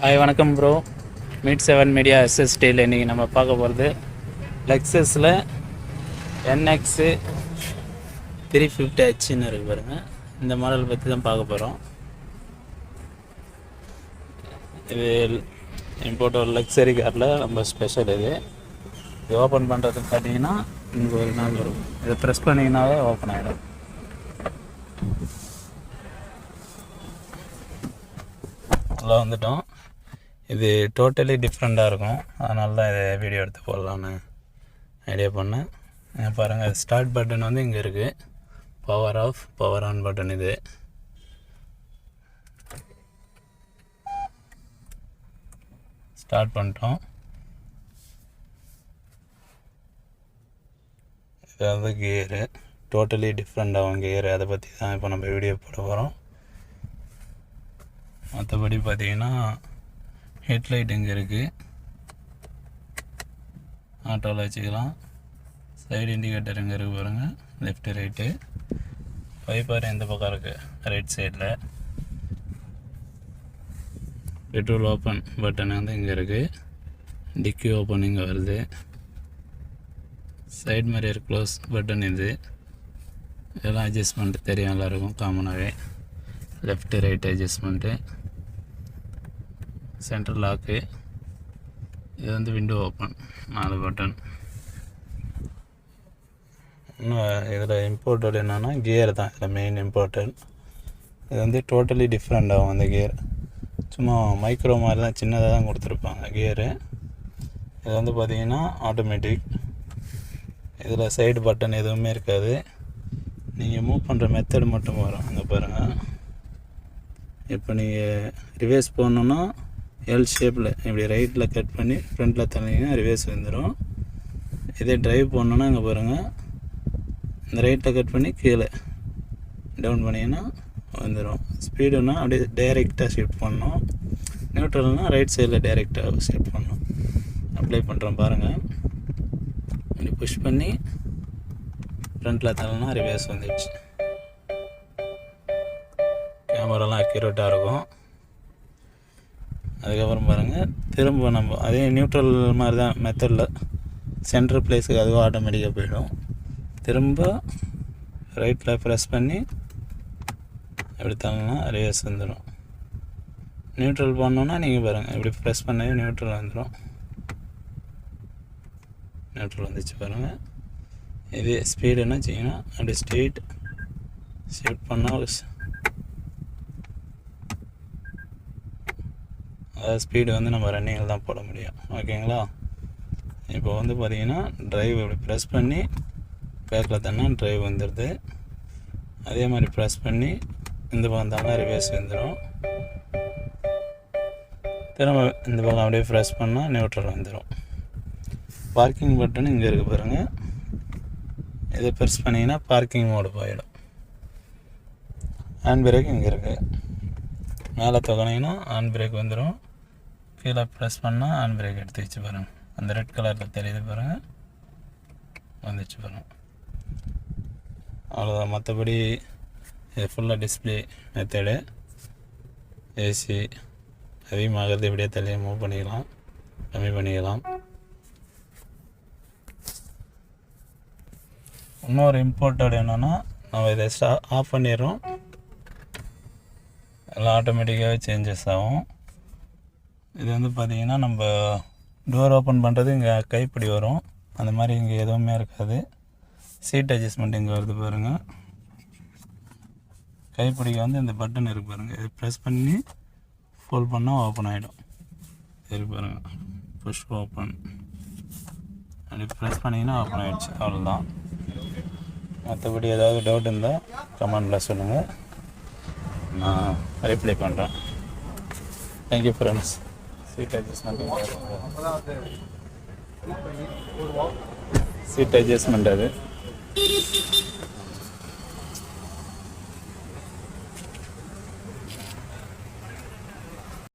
Hi வணக்கம் bro meet seven media எஸ்எஸ்டியில் இன்றைக்கி நம்ம பார்க்க போகிறது லெக்ஸஸில் என்எக்ஸு த்ரீ ஃபிஃப்டி ஹெச்னு இருக்கு பாருங்கள் இந்த மாடல் பற்றி தான் பார்க்க போகிறோம் இது இம்போர்ட் ஒரு லக்ஸரி காரில் ரொம்ப ஸ்பெஷல் இது. இது ஓப்பன் பண்ணுறதுக்கு பார்த்தீங்கன்னா இங்கே ஒரு நாள் வரும். இதை ப்ரெஸ் பண்ணிங்கனாவே ஓப்பன் ஆகிடும் உள்ளே வந்துட்டோம். இது டோட்டலி டிஃப்ரெண்ட்டாக இருக்கும். அதனால தான் இதை வீடியோ எடுத்து போடலான்னு ஐடியா பண்ணேன். பாருங்கள் ஸ்டார்ட் பட்டன் வந்து இங்கே இருக்குது power off power on button இது. ஸ்டார்ட் பண்ணிட்டோம். இது வந்து கியரு டோட்டலி டிஃப்ரெண்ட் ஆகும் கியரு அதை பற்றி தான் இப்போ நம்ம வீடியோ போட போகிறோம் மற்றபடி பார்த்தீங்கன்னா ஹெட்லைட் இங்கே இருக்குது ஆட்டோவில் வச்சுக்கலாம். சைடு இண்டிகேட்டர் இங்கே இருக்குது பாருங்கள் லெஃப்ட்டு ரைட்டு பைப்பார் எந்த பக்கம் இருக்குது ரைட் சைடில் பெட்ரோல் ஓப்பன் பட்டன் வந்து இங்கே இருக்குது டிக்கி ஓப்பன் இங்கே வருது. சைட் மிரர் க்ளோஸ் பட்டன் இது. இதெல்லாம் அட்ஜஸ்ட்மெண்ட்டு தெரியும். எல்லாருக்கும் காமனாகவே left right adjustment centre lock இது வந்து விண்டோ ஓப்பன் நாலு பட்டன் இன்னும் இதில் இம்போர்ட்டட் என்னென்னா கியர் தான். இதில் மெயின் இம்போர்ட்டட் இது வந்து டோட்டலி டிஃப்ரெண்ட் ஆகும் அந்த கியர் சும்மா மைக்ரோ மாதிரி தான் சின்னதாக தான் கொடுத்துருப்பாங்க கியரு இது வந்து பார்த்திங்கன்னா ஆட்டோமேட்டிக் இதில் சைடு பட்டன் எதுவுமே இருக்காது. நீங்கள் மூவ் பண்ணுற மெத்தட் மட்டும் வரும் அங்கே பாருங்கள் இப்போ நீங்கள் ரிவேஸ் போடணுன்னா எல் ஷேப்பில் இப்படி ரைட்டில் கட் பண்ணி ஃப்ரண்ட்டில் தள்ளிங்கன்னா ரிவேஸ் வந்துடும் இதே ட்ரைவ் போடணுன்னா இங்கே பாருங்கள் இந்த ரைட்டில் கட் பண்ணி கீழே டவுன் பண்ணிங்கன்னா வந்துடும் ஸ்பீடுனா அப்படியே டைரெக்டாக ஷிஃப்ட் பண்ணோம் நியூட்ரல்னால் ரைட் சைடில் டைரெக்டாக ஷிஃப்ட் பண்ணணும். அப்ளை பண்ணுறோம் பாருங்கள் இப்படி புஷ் பண்ணி ஃப்ரண்ட்டில் தள்ளனா ரிவேஸ் வந்துடுச்சு கேமராலாம் அக்யூரேட்டாக இருக்கும். அதுக்கப்புறம் பாருங்கள் திரும்ப நம்ம அதே நியூட்ரல் மாதிரி தான் மெத்தடில் சென்ட்ரல் பிளேஸுக்கு அதுவும் ஆட்டோமேட்டிக்காக போயிடும். திரும்ப ரைட்டில் ப்ரெஸ் பண்ணி எப்படி தள்ளனா ரிவர்ஸ் வந்துடும் நியூட்ரல் பண்ணோன்னா நீங்கள் பாருங்கள் இப்படி ப்ரெஸ் பண்ணவே நியூட்ரல் வந்துடும் நியூட்ரல் வந்துச்சு பாருங்கள் இது ஸ்பீடு என்ன செய்யணும் அப்படி ஸ்ட்ரீட் ஷிஃப்ட் பண்ணால் ஸ்பீடு வந்து நம்ம ரன்னிங்கில் தான் போட முடியும். ஓகேங்களா இப்போ வந்து பார்த்தீங்கன்னா ட்ரைவ் இப்படி ப்ரெஸ் பண்ணி பேக்கில் தானே ட்ரைவ் வந்துடுது அதே மாதிரி ப்ரெஸ் பண்ணி இந்த பக்கம் தானே ரிவர்ஸ் வந்துடும் திரும்ப இந்த பக்கம் அப்படியே ப்ரெஸ் பண்ணால் நியூட்ரல் வந்துடும் பார்க்கிங் பட்டன் இங்கே இருக்குது பாருங்கள் இதை ப்ரெஸ் பண்ணிங்கன்னா பார்க்கிங் மோடு போயிடும். ஹேண்ட் பிரேக் இங்கே இருக்குது மேலே தொகனிங்கன்னா ஹேண்ட் பிரேக் வந்துடும் கீழே ப்ரெஸ் பண்ணால் ஆன் பிரேக் எடுத்து வச்சு பாருங்கள் அந்த ரெட் கலரில் தெரியுது பாருங்கள் வந்துச்சு பாருங்கள் அவ்வளோதான் மற்றபடி இது ஃபுல்லாக டிஸ்பிளே மெத்தடு ஏசி அதிகமாகிறது இப்படியே தலையை மூவ் பண்ணிக்கலாம். கம்மி பண்ணிக்கலாம். இன்னொரு இம்பார்ட்டட் என்னென்னா நம்ம இதை ஸ்டா ஆஃப் பண்ணிடுறோம். எல்லாம் ஆட்டோமேட்டிக்காகவே சேஞ்சஸ் ஆகும். இது வந்து பார்த்திங்கன்னா நம்ம டோர் ஓப்பன் பண்ணுறது இங்கே கைப்பிடி வரும். அந்த மாதிரி இங்கே எதுவுமே இருக்காது. சீட் அட்ஜஸ்ட்மெண்ட் இங்கே வருது பாருங்கள் கைப்பிடிக்கு வந்து இந்த பட்டன் இருக்கு பாருங்கள் இது ப்ரெஸ் பண்ணி ஃபோல் பண்ணால் ஓப்பன் ஆகிடும் இருக்கு பாருங்கள் புஷ் ஓப்பன் அப்படி ப்ரெஸ் பண்ணிங்கன்னா ஓப்பன் ஆகிடுச்சு அவ்வளோதான் மற்றபடி ஏதாவது டவுட் இருந்தால் கமெண்டில் சொல்லுங்கள் நான் ரிப்ளை பண்ணுறேன் thank you friends seat adjustment seat adjustment அது